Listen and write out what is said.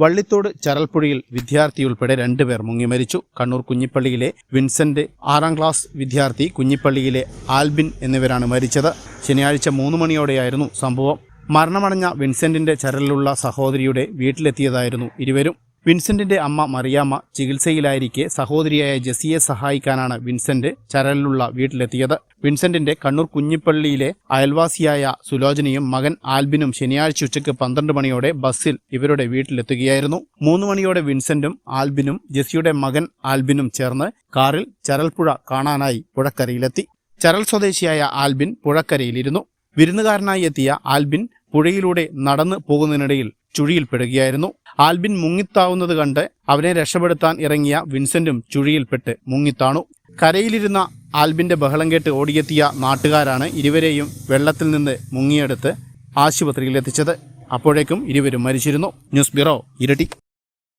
വള്ളിത്തോട് ചരൽപ്പുഴയിൽ വിദ്യാർത്ഥി ഉൾപ്പെടെ രണ്ടുപേർ മുങ്ങി മരിച്ചു. കണ്ണൂർ കുഞ്ഞിപ്പള്ളിയിലെ വിൻസെന്റ് ആറാം ക്ലാസ് വിദ്യാർത്ഥി കുഞ്ഞിപ്പള്ളിയിലെ ആൽബിൻ എന്നിവരാണ് മരിച്ചത്. ശനിയാഴ്ച മൂന്ന് മണിയോടെയായിരുന്നു സംഭവം. മരണമടഞ്ഞ വിൻസെന്റിന്റെ ചരലിലുള്ള സഹോദരിയുടെ വീട്ടിലെത്തിയതായിരുന്നു ഇരുവരും. വിൻസെന്റിന്റെ അമ്മ മറിയാമ്മ ചികിത്സയിലായിരിക്കെ സഹോദരിയായ ജെസിയെ സഹായിക്കാനാണ് വിൻസെന്റ് ചരലിലുള്ള വീട്ടിലെത്തിയത്. വിൻസെന്റിന്റെ കണ്ണൂർ കുഞ്ഞിപ്പള്ളിയിലെ അയൽവാസിയായ സുലോചനയും മകൻ ആൽബിനും ശനിയാഴ്ച ഉച്ചയ്ക്ക് പന്ത്രണ്ട് മണിയോടെ ബസ്സിൽ ഇവരുടെ വീട്ടിലെത്തുകയായിരുന്നു. മൂന്ന് മണിയോടെ വിൻസെന്റും ആൽബിനും ജെസിയുടെ മകൻ ആൽബിനും ചേർന്ന് കാറിൽ ചരൽപ്പുഴ കാണാനായി പുഴക്കരയിലെത്തി. ചരൽ സ്വദേശിയായ ആൽബിൻ പുഴക്കരയിലിരുന്നു. വിരുന്നുകാരനായി എത്തിയ ആൽബിൻ പുഴയിലൂടെ നടന്നു പോകുന്നതിനിടയിൽ ചുഴിയിൽപ്പെടുകയായിരുന്നു. ആൽബിൻ മുങ്ങിത്താവുന്നത് കണ്ട് അവനെ രക്ഷപ്പെടുത്താൻ ഇറങ്ങിയ വിൻസെന്റും ചുഴിയിൽപ്പെട്ട് മുങ്ങിത്താണു. കരയിലിരുന്ന ആൽബിന്റെ ബഹളം കേട്ട് ഓടിയെത്തിയ നാട്ടുകാരാണ് ഇരുവരെയും വെള്ളത്തിൽ നിന്ന് മുങ്ങിയെടുത്ത് ആശുപത്രിയിൽ എത്തിച്ചത് അപ്പോഴേക്കും ഇരുവരും മരിച്ചിരുന്നു. ന്യൂസ് ബ്യൂറോ ഇരട്ടി.